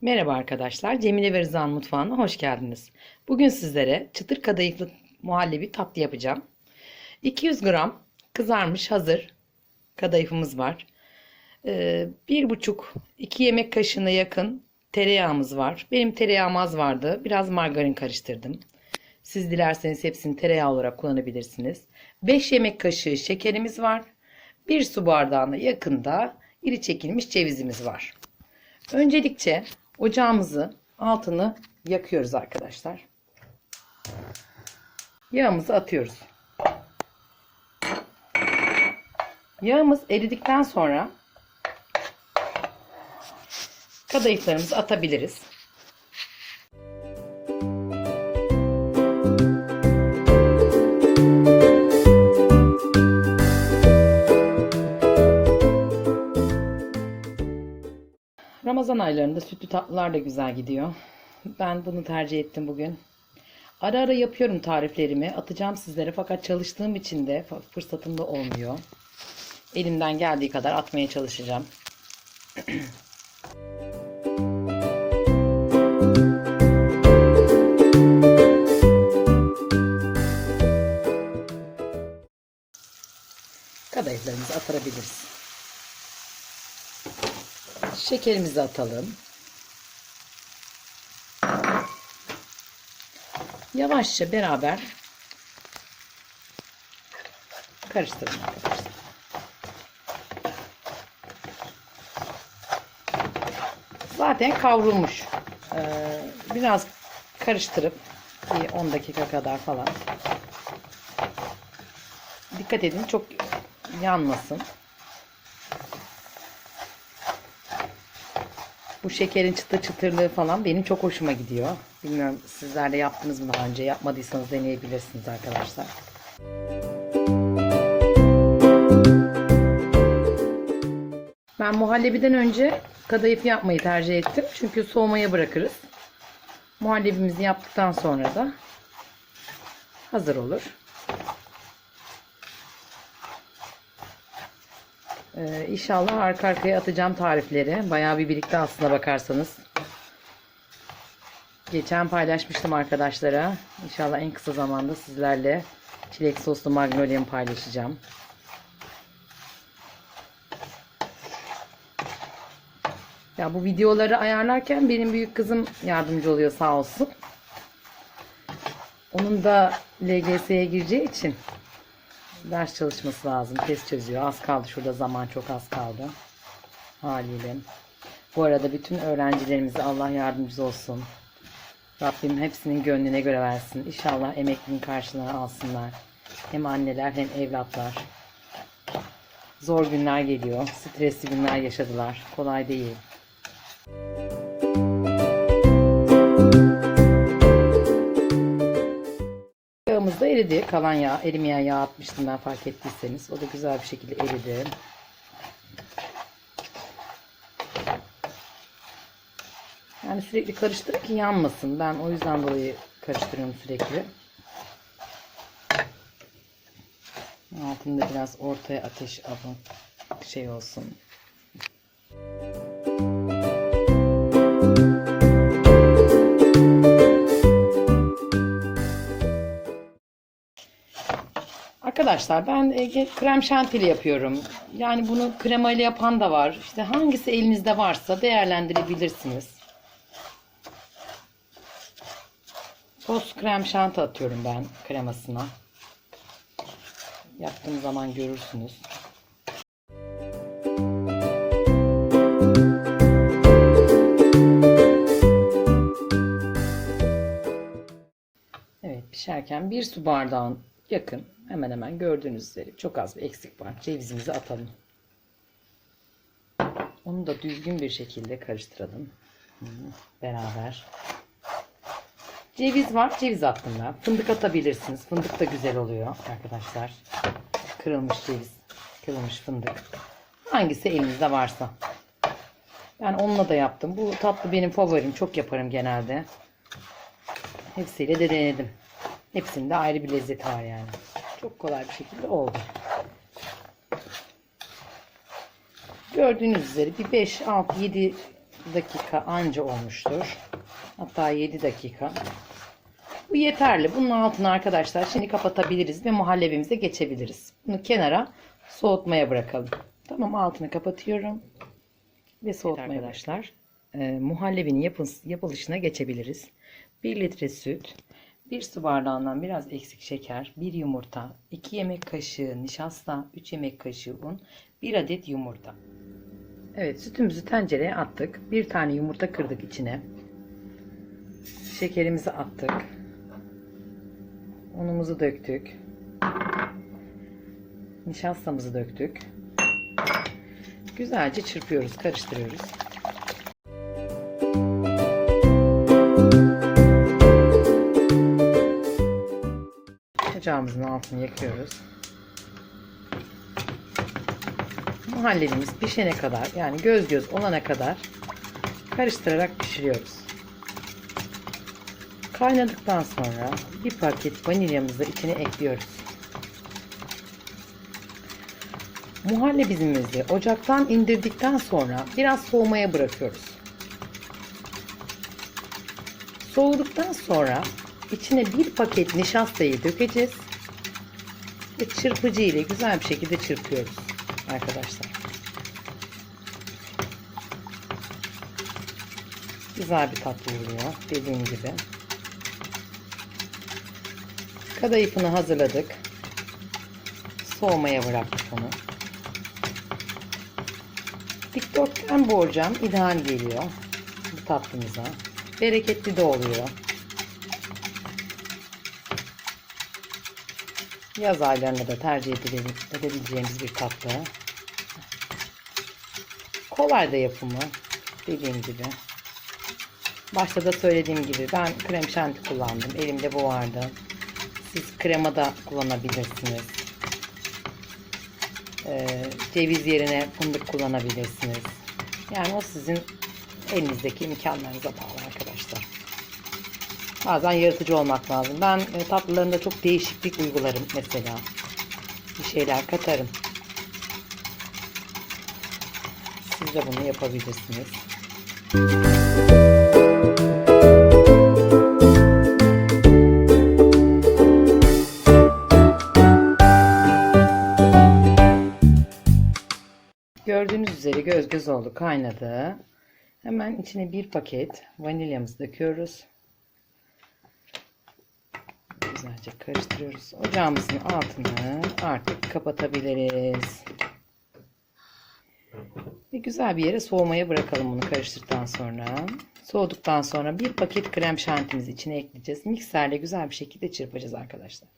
Merhaba arkadaşlar, Cemile ve Rıza'nın mutfağına hoş geldiniz. Bugün sizlere çıtır kadayıflı muhallebi tatlı yapacağım. 200 gram kızarmış hazır kadayıfımız var. Ee, 1,5-2 yemek kaşığına yakın tereyağımız var. Benim tereyağım az vardı. Biraz margarin karıştırdım. Siz dilerseniz hepsini tereyağı olarak kullanabilirsiniz. 5 yemek kaşığı şekerimiz var. 1 su bardağına yakında iri çekilmiş cevizimiz var. Öncelikle ocağımızı altını yakıyoruz arkadaşlar. Yağımızı atıyoruz. Yağımız eridikten sonra kadayıflarımızı atabiliriz. Ramazan aylarında sütlü tatlılar da güzel gidiyor. Ben bunu tercih ettim bugün. Ara ara yapıyorum tariflerimi. Atacağım sizlere fakat çalıştığım için de fırsatım da olmuyor. Elimden geldiği kadar atmaya çalışacağım. Kadayıflarımızı atabiliriz. Şekerimizi atalım. Yavaşça beraber karıştırın. Zaten kavrulmuş. Ee, biraz karıştırıp bir 10 dakika kadar falan. Dikkat edin çok yanmasın. Bu şekerin çıtır çıtırlığı falan benim çok hoşuma gidiyor. Bilmiyorum sizler de yaptınız mı daha önce? Yapmadıysanız deneyebilirsiniz arkadaşlar. Ben muhallebiden önce kadayıf yapmayı tercih ettim. Çünkü soğumaya bırakırız. Muhallebimizi yaptıktan sonra da hazır olur. Ee, inşallah arka arkaya atacağım tarifleri. Bayağı bir birlikte aslına bakarsanız. Geçen paylaşmıştım arkadaşlara. İnşallah en kısa zamanda sizlerle çilek soslu magnolia'mı paylaşacağım. Ya bu videoları ayarlarken benim büyük kızım yardımcı oluyor sağ olsun. Onun da LGS'ye gireceği için ders çalışması lazım. Test çözüyor. Az kaldı şurada zaman çok az kaldı. Haliyle. Bu arada bütün öğrencilerimize Allah yardımcısı olsun. Rabbim hepsinin gönlüne göre versin. İnşallah emeklinin karşılığını alsınlar. Hem anneler hem evlatlar. Zor günler geliyor. Stresli günler yaşadılar. Kolay değil. Eridi. Kalan yağ, erimeyen yağ atmıştım ben fark ettiyseniz. O da güzel bir şekilde eridi. Yani sürekli karıştırıp ki yanmasın. Ben o yüzden dolayı karıştırıyorum sürekli. Altında biraz ortaya ateş alın. Şey olsun. Arkadaşlar ben e, krem şantili yapıyorum. Yani bunu kremayla yapan da var. İşte hangisi elinizde varsa değerlendirebilirsiniz. Toz krem şanti atıyorum ben kremasına. Yaptığım zaman görürsünüz. Evet pişerken bir su bardağın yakın hemen hemen gördüğünüz üzere çok az bir eksik var. Cevizimizi atalım. Onu da düzgün bir şekilde karıştıralım. Beraber. Ceviz var. Ceviz attım ben. Fındık atabilirsiniz. Fındık da güzel oluyor arkadaşlar. Kırılmış ceviz. Kırılmış fındık. Hangisi elinizde varsa. Ben onunla da yaptım. Bu tatlı benim favorim. Çok yaparım genelde. Hepsiyle de denedim. Hepsinde ayrı bir lezzet var yani. Çok kolay bir şekilde oldu. Gördüğünüz üzere bir 5, 6, 7 6 dakika anca olmuştur. Hatta 7 dakika. Bu yeterli. Bunun altını arkadaşlar şimdi kapatabiliriz ve muhallebimize geçebiliriz. Bunu kenara soğutmaya bırakalım. Tamam altını kapatıyorum. Ve soğutmaya arkadaşlar. E, muhallebinin yapın, yapılışına geçebiliriz. 1 litre süt, 1 su bardağından biraz eksik şeker, 1 yumurta, 2 yemek kaşığı nişasta, 3 yemek kaşığı un, 1 adet yumurta. Evet sütümüzü tencereye attık. Bir tane yumurta kırdık içine. Şekerimizi attık. Unumuzu döktük. Nişastamızı döktük. Güzelce çırpıyoruz, karıştırıyoruz. Ocağımızın altını yakıyoruz. Muhallebimiz pişene kadar yani göz göz olana kadar karıştırarak pişiriyoruz. Kaynadıktan sonra bir paket vanilyamızı içine ekliyoruz. Muhallebimizi ocaktan indirdikten sonra biraz soğumaya bırakıyoruz. Soğuduktan sonra içine bir paket nişastayı dökeceğiz ve çırpıcı ile güzel bir şekilde çırpıyoruz arkadaşlar. Güzel bir tatlı oluyor dediğim gibi. Kadayıfını hazırladık. Soğumaya bıraktık onu. Dikdörtgen borcam ideal geliyor bu tatlımıza. Bereketli de oluyor. Yaz aylarında da tercih edebil- edebileceğimiz bir tatlı. Kolay da yapımı dediğim gibi. Başta da söylediğim gibi ben krem şanti kullandım. Elimde bu vardı. Siz krema da kullanabilirsiniz. Ee, ceviz yerine fındık kullanabilirsiniz. Yani o sizin elinizdeki imkanlarınıza bağlı arkadaşlar. Bazen yaratıcı olmak lazım. Ben e, tatlılarında çok değişiklik uygularım mesela. Bir şeyler katarım. Siz de bunu yapabilirsiniz. Gördüğünüz üzere göz göz oldu kaynadı. Hemen içine bir paket vanilyamızı döküyoruz. Güzelce karıştırıyoruz. Ocağımızın altını artık kapatabiliriz. Ve güzel bir yere soğumaya bırakalım bunu karıştırdıktan sonra. Soğuduktan sonra bir paket krem şantimizi içine ekleyeceğiz. Mikserle güzel bir şekilde çırpacağız arkadaşlar.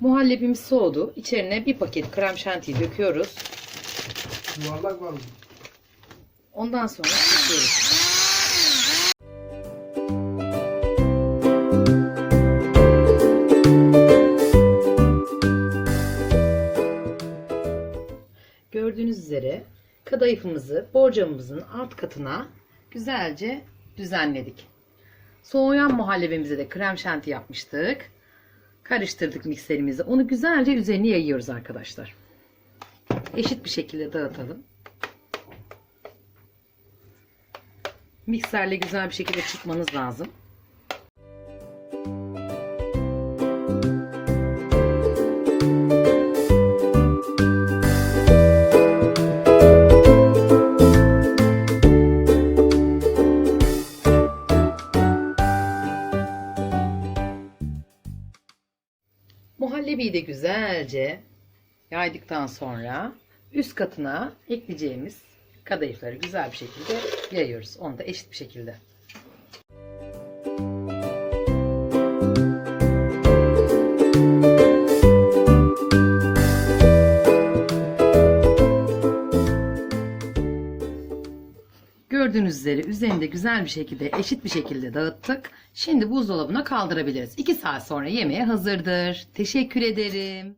Muhallebimiz soğudu. İçerine bir paket krem şantiyi döküyoruz. Yuvarlak var mı? Ondan sonra çırpıyoruz. Gördüğünüz üzere kadayıfımızı borcamımızın alt katına güzelce düzenledik. Soğuyan muhallebimize de krem şanti yapmıştık. Karıştırdık mikserimizi. Onu güzelce üzerine yayıyoruz arkadaşlar. Eşit bir şekilde dağıtalım. Mikserle güzel bir şekilde çırpmanız lazım. Muhallebiyi de güzelce yaydıktan sonra üst katına ekleyeceğimiz kadayıfları güzel bir şekilde yayıyoruz. Onu da eşit bir şekilde. Üzere üzerinde güzel bir şekilde eşit bir şekilde dağıttık. Şimdi buzdolabına kaldırabiliriz. 2 saat sonra yemeğe hazırdır. Teşekkür ederim.